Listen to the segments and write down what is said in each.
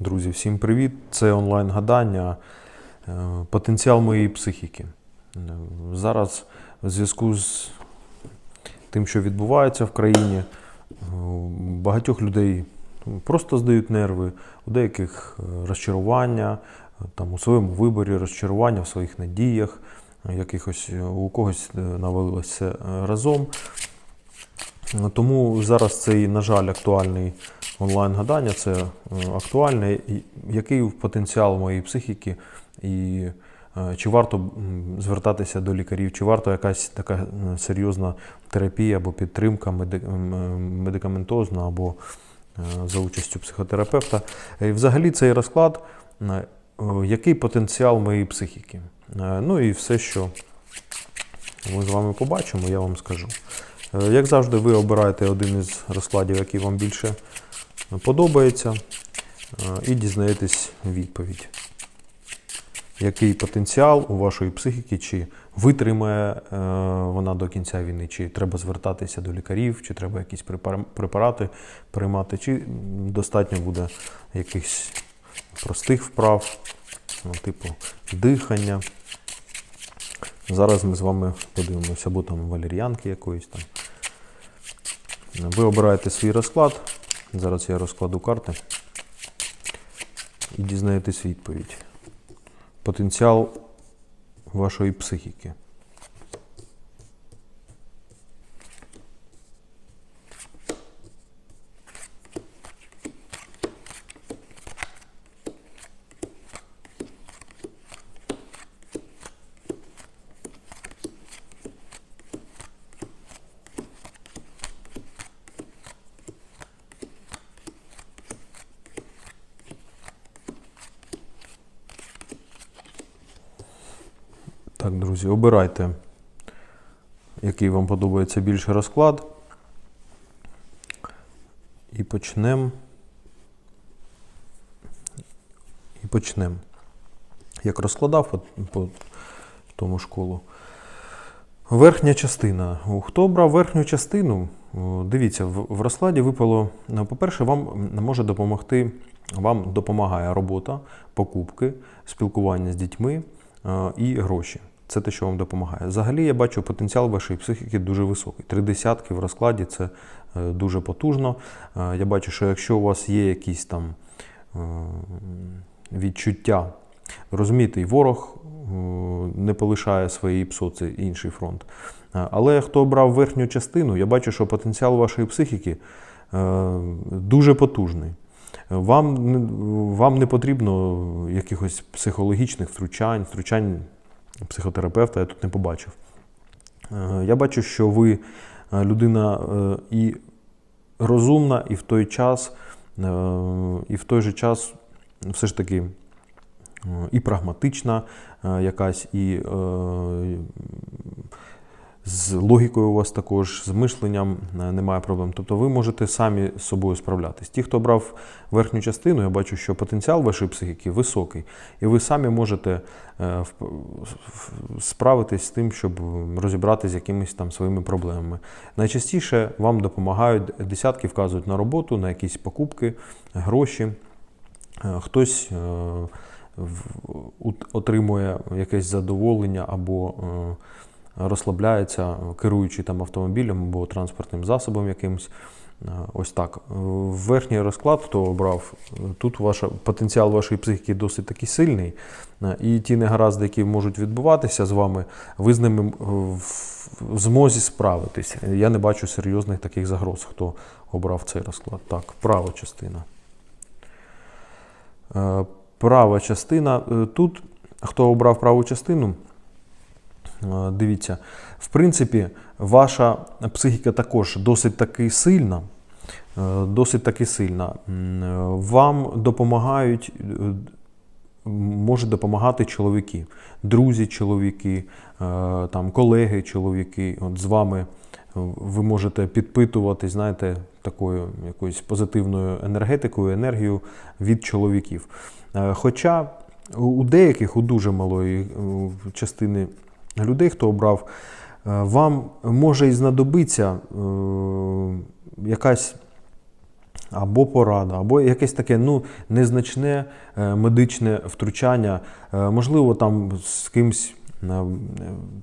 Друзі, всім привіт! Це онлайн-гадання. е, Потенціал моєї психіки. Е, Зараз в зв'язку з тим, що відбувається в країні, е, багатьох людей ну, просто здають нерви, у деяких розчарування, там, у своєму виборі, розчарування в своїх надіях, якихось, у когось навалилося разом. Тому зараз цей, на жаль, актуальний онлайн-гадання це е, актуальне, який потенціал моєї психіки, і е, чи варто звертатися до лікарів, чи варто якась така серйозна терапія або підтримка е, медикаментозна або е, за участю психотерапевта. І взагалі цей розклад, е, який потенціал моєї психіки. Е, Ну і все, що ми з вами побачимо, я вам скажу. Е, Як завжди, ви обираєте один із розкладів, який вам більше подобається, е, і дізнаєтесь відповідь. Який потенціал у вашої психіки, чи витримає е, вона до кінця війни, чи треба звертатися до лікарів, чи треба якісь препарати приймати, чи достатньо буде якихось простих вправ, ну, типу дихання. Зараз ми з вами подивимося, або там валер'янки якоїсь там. Ви обираєте свій розклад. Зараз я розкладу карти. І дізнаєтесь відповідь. Потенціал вашої психіки. Так, друзі, обирайте, який вам подобається більше розклад. І почнемо. І почнемо. Як розкладав по, по тому школу. Верхня частина. Хто брав верхню частину? Дивіться, в, розкладі випало. ну, По-перше, вам може допомогти, вам допомагає робота, покупки, спілкування з дітьми е, і гроші. Це те, що вам допомагає. Взагалі, я бачу потенціал вашої психіки дуже високий. Три десятки в розкладі це е, дуже потужно. Е, Я бачу, що якщо у вас є якісь там е, відчуття, розумієте, і ворог не полишає своєї ПСО, це інший фронт. Але хто обрав верхню частину, я бачу, що потенціал вашої психіки дуже потужний. Вам, вам не потрібно якихось психологічних втручань, втручань психотерапевта я тут не побачив. Е, Я бачу, що ви е, людина е, і розумна, і в той час, і в той же час все ж таки і прагматична якась, і з логікою у вас також, з мишленням е, немає проблем. Тобто ви можете самі з собою справлятись. Ті, хто брав верхню частину, я бачу, що потенціал вашої психіки високий, і ви самі можете е, справитись з тим, щоб розібратися з якимись там своїми проблемами. Найчастіше вам допомагають десятки, вказують на роботу, на якісь покупки, гроші. Е, Хтось отримує якесь задоволення або розслабляється, керуючи там автомобілем або транспортним засобом якимось. Е, Ось так. Верхній розклад, хто обрав, тут ваша, потенціал вашої психіки досить такий сильний. Е, І ті негаразди, які можуть відбуватися з вами, ви з ними е, в змозі справитись. Я не бачу серйозних таких загроз, хто обрав цей розклад. Так, права частина. Права частина. Тут, хто обрав праву частину, дивіться, в принципі, ваша психіка також досить таки сильна. е, Досить таки сильна. Е, Вам допомагають, е, можуть допомагати чоловіки, друзі чоловіки, е, там, колеги чоловіки. От з вами ви можете підпитувати, знаєте, такою якоюсь позитивною енергетикою, енергією від чоловіків. Е, Хоча у- деяких, у дуже малої е, частини людей, хто обрав, е, вам може і знадобиться е, якась або порада, або якесь таке ну, незначне е, медичне втручання, можливо, там з кимсь.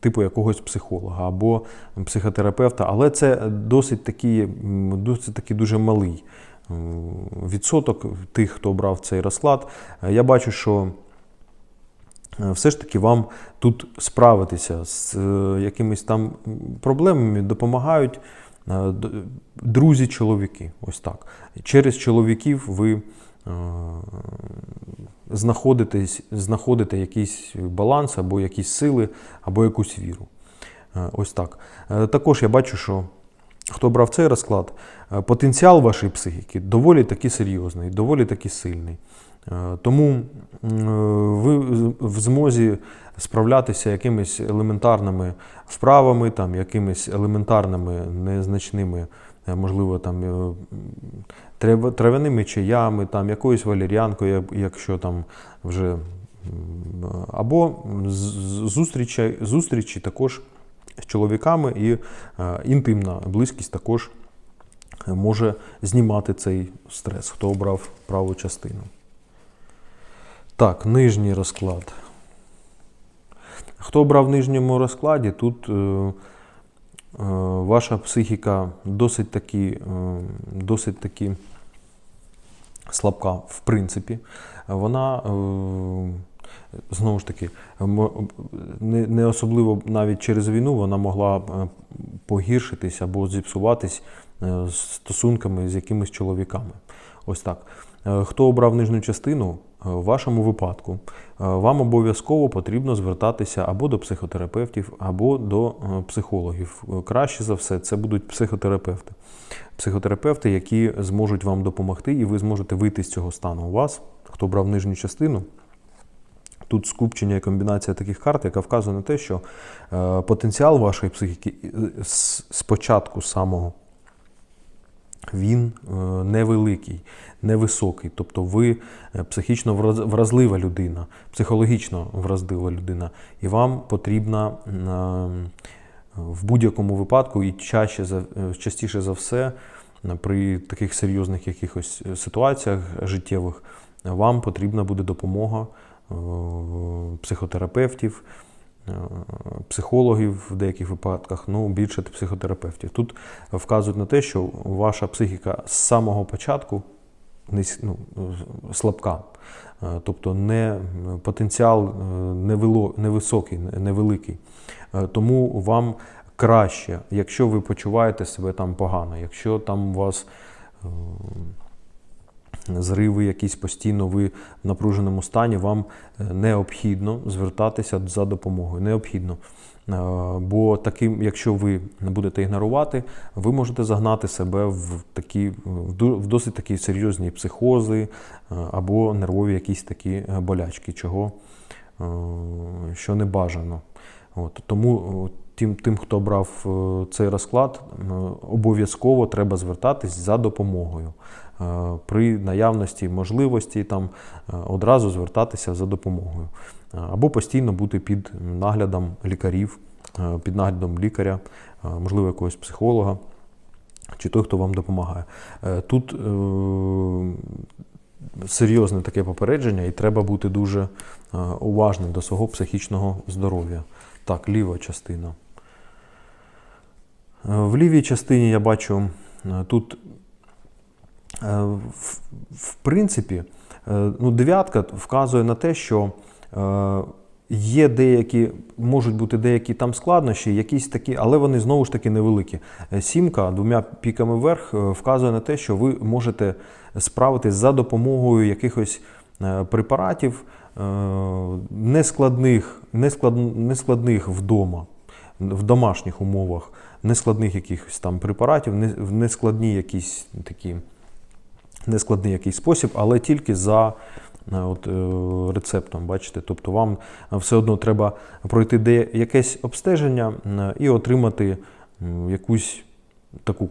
Типу якогось психолога або психотерапевта, але це досить такий, досить такий дуже малий відсоток тих, хто брав цей розклад. Я бачу, що все ж таки вам тут справитися з е, якимись там проблемами допомагають е, друзі-чоловіки. Ось так. Через чоловіків ви е, знаходитесь, знаходите якийсь баланс або якісь сили, або якусь віру. Е, Ось так. Е, Також я бачу, що хто брав цей розклад, е, потенціал вашої психіки доволі таки серйозний, доволі таки сильний. Е, Тому е, ви в змозі справлятися якимись елементарними вправами, там, якимись елементарними незначними, е, можливо, там, трав'яними чаями, там, якоюсь валеріанкою, якщо там вже. Або зустрічі, зустрічі також з чоловіками і інтимна близькість також може знімати цей стрес, хто обрав праву частину. Так, нижній розклад. Хто обрав в нижньому розкладі, тут е, е, ваша психіка досить таки, е, досить таки слабка, в принципі. Вона е, знову ж таки не, не особливо навіть через війну вона могла е, погіршитись або зіпсуватись е, з стосунками з якимись чоловіками. Ось так. Е, Хто обрав нижню частину, в вашому випадку е, вам обов'язково потрібно звертатися або до психотерапевтів, або до е, психологів. Е, Краще за все, це будуть психотерапевти. Психотерапевти, які зможуть вам допомогти, і ви зможете вийти з цього стану. У вас, хто брав нижню частину, Тут скупчення і комбінація таких карт, яка вказує на те, що е, потенціал вашої психіки е, спочатку самого він е, невеликий, невисокий. Тобто ви е, психічно враз- вразлива людина, психологічно вразлива людина, і вам потрібна е, в будь-якому випадку і чаще частіше за все при таких серйозних якихось ситуаціях життєвих вам потрібна буде допомога психотерапевтів, психологів в деяких випадках, ну більше психотерапевтів. Тут вказують на те, що ваша психіка з самого початку ну, слабка. Е, Тобто не, потенціал е, невисокий, невеликий. Е, Тому вам краще, якщо ви почуваєте себе там погано, якщо там у вас е, зриви якісь постійно, ви в напруженому стані, вам е, необхідно звертатися за допомогою. Необхідно. Е, Бо таким, якщо ви будете ігнорувати, ви можете загнати себе в такі в досить такі серйозні психози е, або нервові якісь такі болячки, чого що не бажано. От, тому тим, тим, хто брав цей розклад, обов'язково треба звертатись за допомогою. Е, При наявності можливості там е, одразу звертатися за допомогою. Е, Або постійно бути під наглядом лікарів, під наглядом лікаря, можливо, якогось психолога чи той, хто вам допомагає. Тут серйозне таке попередження, і треба бути дуже уважним до свого психічного здоров'я. Так, ліва частина. В лівій частині я бачу тут, в, в принципі, е, ну, дев'ятка вказує на те, що е, є деякі, можуть бути деякі там складнощі, якісь такі, але вони знову ж таки невеликі. Е, Сімка двома піками вверх е, вказує на те, що ви можете справитись за допомогою якихось е, препаратів е, нескладних, несклад, нескладних вдома, в домашніх умовах, нескладних якихось там препаратів, нескладні якісь такі нескладний якийсь спосіб, але тільки за е, от, е, рецептом, бачите. Тобто вам все одно треба пройти де якесь обстеження і отримати якусь таку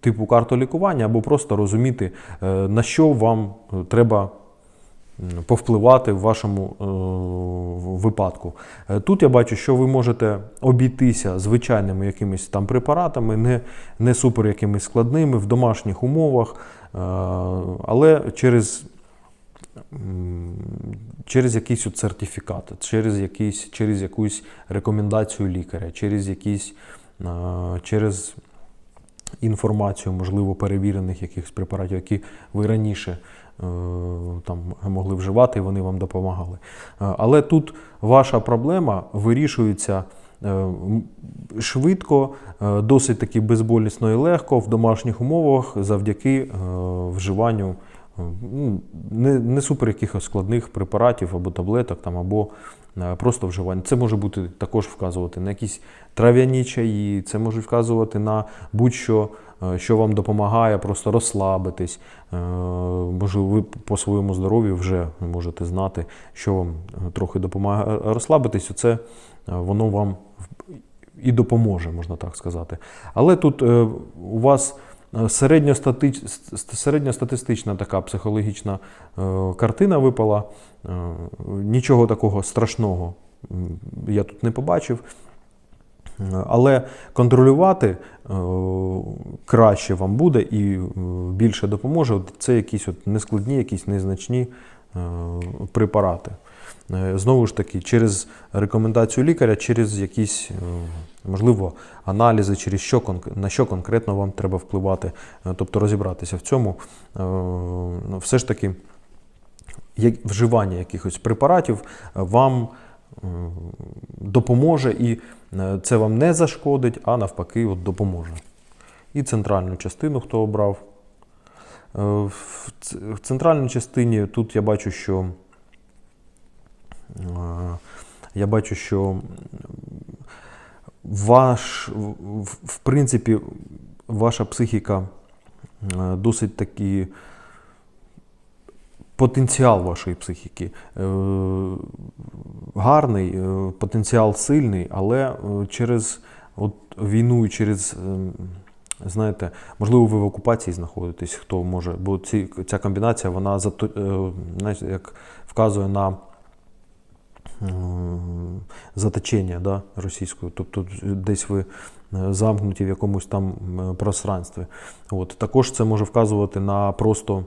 типу карту лікування, або просто розуміти, е, на що вам треба повпливати в вашому е, випадку. Е, Тут я бачу, що ви можете обійтися звичайними якимись там препаратами, не, не супер якимись складними в домашніх умовах, е, але через, через якийсь сертифікат, через, якийсь, через якусь рекомендацію лікаря, через якісь через інформацію, можливо, перевірених якихось препаратів, які ви раніше там могли вживати, і вони вам допомагали. Е, Але тут ваша проблема вирішується е, швидко, е, досить таки безболісно і легко в домашніх умовах завдяки е, вживанню е, ну, не, не супер якихось складних препаратів або таблеток, там, або е, просто вживання. Це може бути також вказувати на якісь трав'яні чаї, це може вказувати на будь-що, е, що вам допомагає просто розслабитись. Е, Можливо, ви по своєму здоров'ю вже можете знати, що вам е, трохи допомагає розслабитись. Це е, воно вам і допоможе, можна так сказати. Але тут е, у вас е, середньостати- ст- середньостатистична така психологічна е, картина випала. Е, Нічого такого страшного я тут не побачив. Але контролювати е, краще вам буде і е, більше допоможе. Це якісь от нескладні, якісь незначні е, препарати. Знову ж таки, через рекомендацію лікаря, через якісь, можливо, аналізи, через що, на що конкретно вам треба впливати, тобто розібратися в цьому. Ну, Все ж таки, вживання якихось препаратів вам допоможе, і е, це вам не зашкодить, а навпаки, от допоможе. І центральну частину, хто обрав. Е, В центральній частині тут я бачу, що е, я бачу, що ваш, в- принципі, ваша психіка досить таки потенціал вашої психіки гарний, е, потенціал сильний, але е, через от війну і через. е, Знаєте, можливо, ви в окупації знаходитесь, хто може, бо ці, ця комбінація, вона е, знаєте, як вказує на заточення да, російською, тобто десь ви замкнуті в якомусь там пространстві. От. Також це може вказувати на просто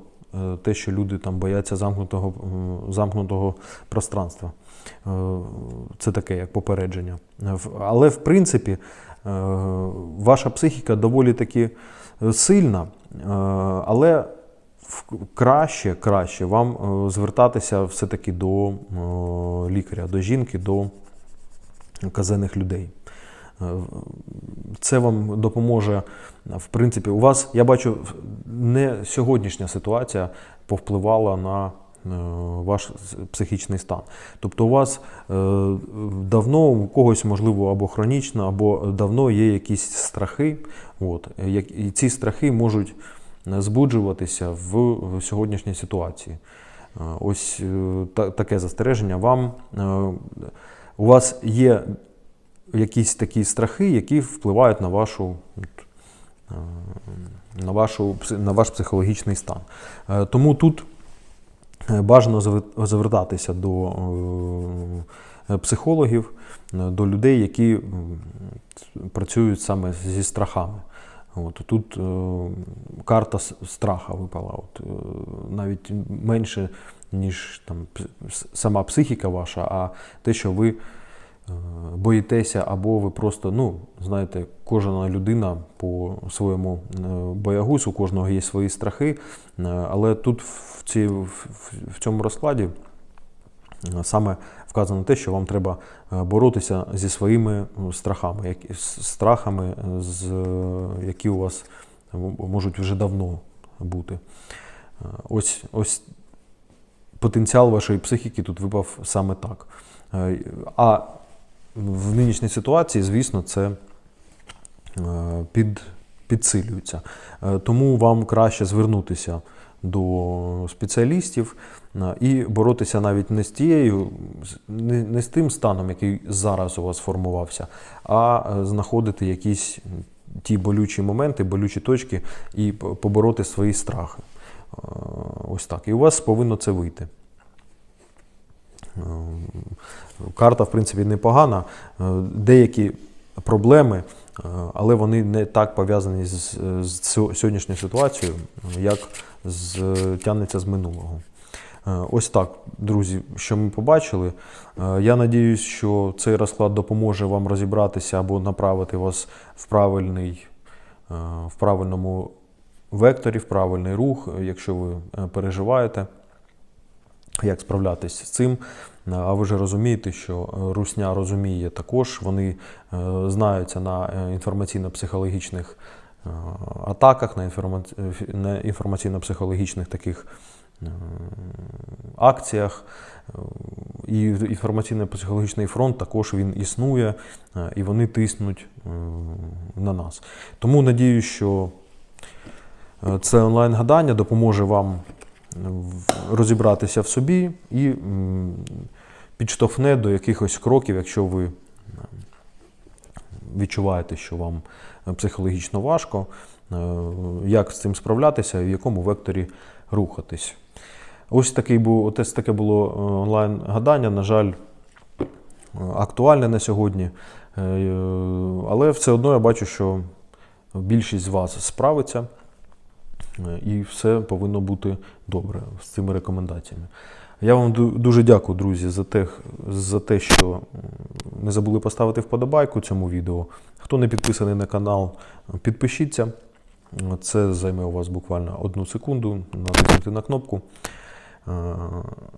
те, що люди там бояться замкнутого, замкнутого пространства. Е, Це таке як попередження. Е, Але в принципі е, ваша психіка доволі таки е, сильна, е, але краще, краще вам е, звертатися все-таки до е, лікаря, до жінки, до казених людей. Це вам допоможе. В принципі, у вас, я бачу, не сьогоднішня ситуація повпливала на е, ваш психічний стан. Тобто, у вас е, давно у когось, можливо, або хронічно, або давно є якісь страхи. От, і ці страхи можуть збуджуватися в сьогоднішній ситуації. Е, Ось таке застереження. Вам у вас є якісь такі страхи, які впливають на вашу. е, На, вашу, на ваш психологічний стан. Е, Тому тут е, бажано звертатися до психологів, до людей, які працюють саме зі страхами. От, тут карта страха випала. От, навіть менше, ніж там, сама психіка ваша, а те, що ви боїтеся, або ви просто, ну, знаєте, кожна людина по своєму е, боягуз, у кожного є свої страхи. е, Але тут в, ці, в, цьому розкладі е, саме вказано те, що вам треба е, боротися зі своїми е, страхами, страхами, е, з, е, які у вас е, можуть вже давно бути. Е, Ось, ось потенціал вашої психіки тут випав саме так. Е, А в нинішній ситуації, звісно, це е, під, підсилюється. Е, Тому вам краще звернутися до спеціалістів е, і боротися навіть не з тією, не, не з тим станом, який зараз у вас сформувався, а знаходити якісь ті болючі моменти, болючі точки і побороти свої страхи. Ось так. І у вас повинно це вийти. Карта, в принципі, непогана. Е, Деякі проблеми, е, але вони не так пов'язані з, з сьогоднішньою ситуацією, як з, тягнеться з минулого. Е, Ось так, друзі, що ми побачили. Я надіюсь, що цей розклад допоможе вам розібратися або направити вас в правильний, в правильному векторі, в правильний рух, якщо ви переживаєте, як справлятися з цим. Е, А ви вже розумієте, що е, Русня розуміє також, вони е, знаються на інформаційно-психологічних атаках, на, інформаційно-психологічних таких акціях. І інформаційно-психологічний фронт також він існує, і вони тиснуть на нас. Тому надію, що це онлайн-гадання допоможе вам розібратися в собі і підштовхне до якихось кроків, якщо ви е, відчуваєте, що вам е, психологічно важко, е, як з цим справлятися і в якому векторі рухатись. Ось такий був, ось таке було онлайн-гадання. На жаль, актуальне на сьогодні. Але все одно я бачу, що більшість з вас справиться, і все повинно бути добре з цими рекомендаціями. Я вам дуже дякую, друзі, за те, за те, що не забули поставити вподобайку цьому відео. Хто не підписаний на канал, підпишіться. Це займе у вас буквально одну секунду. Натиснути на кнопку е,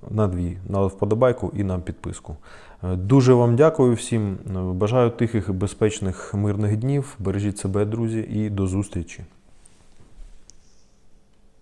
на дві, на вподобайку і на підписку. Е, Дуже вам дякую всім. Бажаю тихих, безпечних, мирних днів. Бережіть себе, друзі, і до зустрічі.